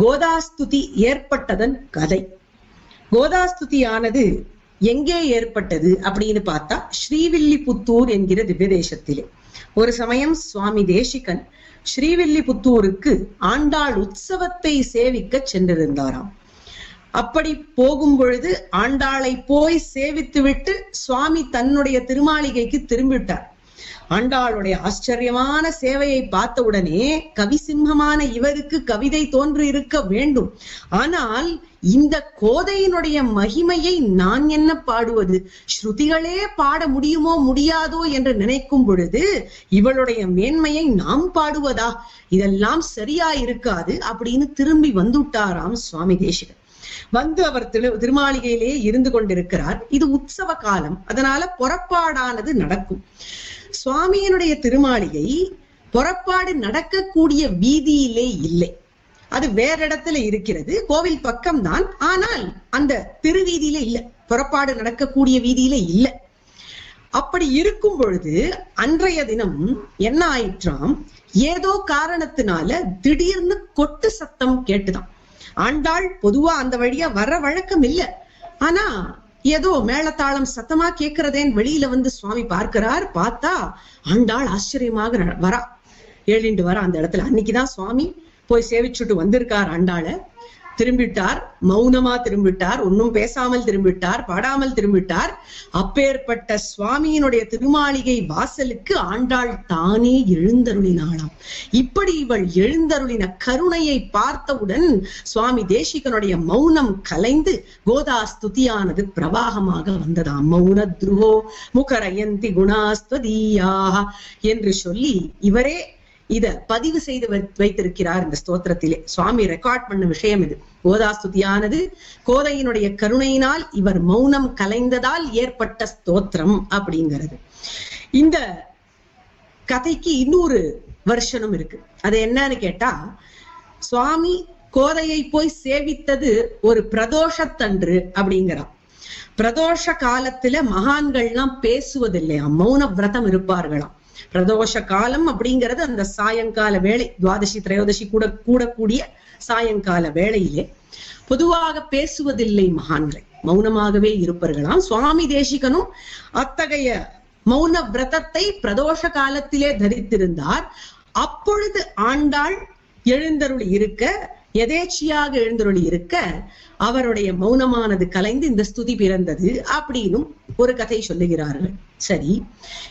கோதாஸ்துதி ஏற்பட்டதன் கதை. கோதாஸ்துதியானது எங்கே ஏற்பட்டது அப்படின்னு பார்த்தா ஸ்ரீவில்லிபுத்தூர் என்கிற திவ்யதேசத்திலே ஒரு சமயம் சுவாமி தேசிகன் ஸ்ரீவில்லிபுத்தூருக்கு ஆண்டாள் உற்சவத்தை சேவிக்க சென்றிருந்தாராம். அப்படி போகும் பொழுது ஆண்டாளை போய் சேவித்துவிட்டு சுவாமி தன்னுடைய திருமாளிகைக்கு திரும்பிவிட்டார். ஆண்டாளுடைய ஆச்சரியமான சேவையை பார்த்த உடனே கவிசிம்மமான இவருக்கு கவிதை தோன்று இருக்க வேண்டும். ஆனால் இந்த கோதையினுடைய மகிமையை நான் என்ன பாடுவது? ஸ்ருதிகளே பாட முடியுமோ முடியாதோ என்று நினைக்கும் பொழுது இவளுடைய மேன்மையை நாம் பாடுவதா? இதெல்லாம் சரியா இருக்காது அப்படின்னு திரும்பி வந்துட்டாராம் சுவாமி தேசிகன் வந்து அவர் திரு திருமாளிகையிலேயே இருந்து கொண்டிருக்கிறார். இது உற்சவ காலம். அதனால புறப்பாடானது நடக்கும். சுவாமியினுடைய திருமாளிகை புறப்பாடு நடக்கக்கூடிய வீதியிலே இல்லை. அது வேற இடத்துல இருக்கிறது. கோவில் பக்கம்தான் ஆனால் அந்த திருவீதியில இல்ல. புறப்பாடு நடக்கக்கூடிய வீதியில இல்ல. அப்படி இருக்கும் பொழுது அன்றைய தினம் என்ன ஆயிற்றாம்? ஏதோ காரணத்தினால திடீர்னு கொட்டு சத்தம் கேட்டுதான். ஆண்டாள் பொதுவா அந்த வழியா வர வழக்கம் இல்ல. ஆனா ஏதோ மேளத்தாளம் சத்தமா கேட்கிறதேன்னு வெளியில வந்து சுவாமி பார்க்கிறார் பார்த்தா ஆண்டாள் ஆச்சரியமாக வரா. ஏழிண்டு வரா அந்த இடத்துல. அன்னைக்குதான் சுவாமி போய் சேவிச்சுட்டு வந்திருக்கார் ஆண்டாள. திரும்பிட்டார் மௌனமா திரும்பிட்டார் ஒன்னும் பேசாமல் திரும்பிட்டார் பாடாமல் திரும்பிட்டார். அப்பேற்பட்ட சுவாமியினுடைய திருமாளிகை வாசலுக்கு ஆண்டாள் தானே எழுந்தருளினாளாம். இப்படி இவள் எழுந்தருளின கருணையை பார்த்தவுடன் சுவாமி தேசிகனுடைய மௌனம் கலைந்து கோதா ஸ்துதியானது பிரவாகமாக வந்ததாம். மௌன துருவோ முகரயந்தி குணாஸ்துவதீயாக என்று சொல்லி இவரே இத பதிவு செய்து வை- வைத்திருக்கிறார் இந்த ஸ்தோத்திரத்திலே. சுவாமி ரெக்கார்ட் பண்ண விஷயம் இது. கோதாஸ்துதியானது கோதையினுடைய கருணையினால் இவர் மௌனம் கலைந்ததால் ஏற்பட்ட ஸ்தோத்திரம் அப்படிங்கிறது. இந்த கதைக்கு இன்னொரு வருஷனும் இருக்கு. அது என்னன்னு கேட்டா சுவாமி கோதையை போய் சேவித்தது ஒரு பிரதோஷத்தன்று அப்படிங்கிறான். பிரதோஷ காலத்துல மகான்கள்லாம் பேசுவதில்லையா மௌன விரதம் இருப்பார்களாம். பிரதோஷ காலம் அப்படிங்கிறது அந்த சாயங்கால வேளை துவாதசி திரையோதசி கூட கூடக்கூடிய சாயங்கால வேளையிலே பொதுவாக பேசுவதில்லை மகான்கள். மௌனமாகவே இருப்பார்களாம். சுவாமி தேசிகனும் அத்தகைய மௌன விரதத்தை பிரதோஷ காலத்திலே தரித்திருந்தார். அப்பொழுது ஆண்டாள் எழுந்தருள் இருக்க எதேச்சியாக எழுந்தருளி இருக்க அவருடைய மௌனமானது கலைந்து இந்த ஸ்துதி பிறந்தது அப்படின்னும் ஒரு கதை சொல்லுகிறார்கள். சரி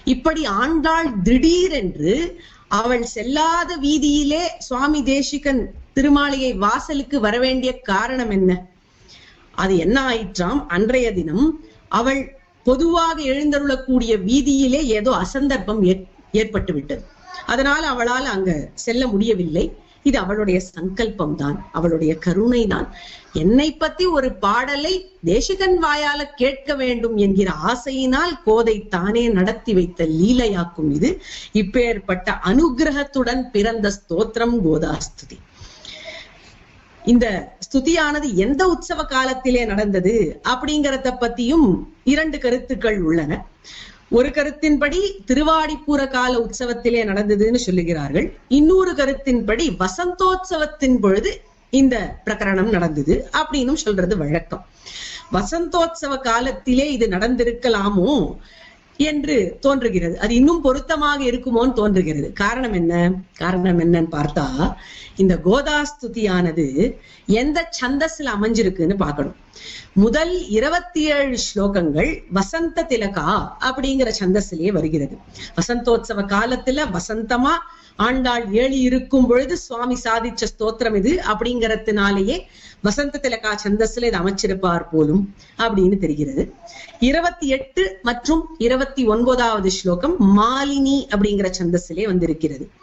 இப்படி ஆண்டாள் திடீரென்று அவள் செல்லாத வீதியிலே சுவாமி தேசிகன் திருமாளிகை வாசலுக்கு வரவேண்டிய காரணம் என்ன? அது என்ன ஆயிற்றாம்? அன்றைய தினம் அவள் பொதுவாக எழுந்தருளக்கூடிய வீதியிலே ஏதோ அசந்தர்ப்பம் ஏற்- ஏற்பட்டு விட்டது அதனால் அவளால் அங்க செல்ல முடியவில்லை. இது அவளுடைய சங்கல்பம் தான் அவளுடைய கருணை தான் என்னை பத்தி ஒரு பாடலை தேசிகன் வாயால கேட்க வேண்டும் என்கிற ஆசையினால் கோதை தானே நடத்தி வைத்த லீலையாக்கும் இது. இப்பேற்பட்ட அனுகிரகத்துடன் பிறந்த ஸ்தோத்திரம் கோதாஸ்துதி. இந்த ஸ்துதியானது எந்த உற்சவ காலத்திலே நடந்தது அப்படிங்கறத பத்தியும் இரண்டு கருத்துக்கள் உள்ளன. ஒரு கருத்தின்படி திருவாடிப்பூர கால உற்சவத்திலே நடந்ததுன்னு சொல்லுகிறார்கள். இன்னொரு கருத்தின்படி வசந்தோத்சவத்தின் பொழுது இந்த பிரகரணம் நடந்தது அப்படின்னும் சொல்றது வழக்கம். வசந்தோத்சவ காலத்திலே இது நடந்திருக்கலாமோ? என்று தோன்றுகிறது. அது இன்னும் பொருத்தமாக இருக்குமோன்னு தோன்றுகிறது. காரணம் என்ன? காரணம் என்னன்னு பார்த்தா இந்த கோதாஸ்துதியானது எந்த சந்தஸ்ல அமைஞ்சிருக்குன்னு பார்க்கணும். முதல் இருபத்தி ஏழு ஸ்லோகங்கள் வசந்த திலகா அப்படிங்கிற சந்தஸ்லயே வருகிறது. வசந்தோத்சவ காலத்துல வசந்தமா ஆண்டாள் ஏழி இருக்கும் பொழுது சுவாமி சாதிச்ச ஸ்தோத்திரம் இது அப்படிங்கறதுனாலேயே வசந்த திலகா சந்தஸ்ல இது அமைச்சிருப்பார் போலும் அப்படின்னு தெரிகிறது. இருபத்தி எட்டு மற்றும் இருபத்தி ஒன்பதாவது ஸ்லோகம் மாலினி அப்படிங்கிற சந்தஸிலே வந்திருக்கிறது.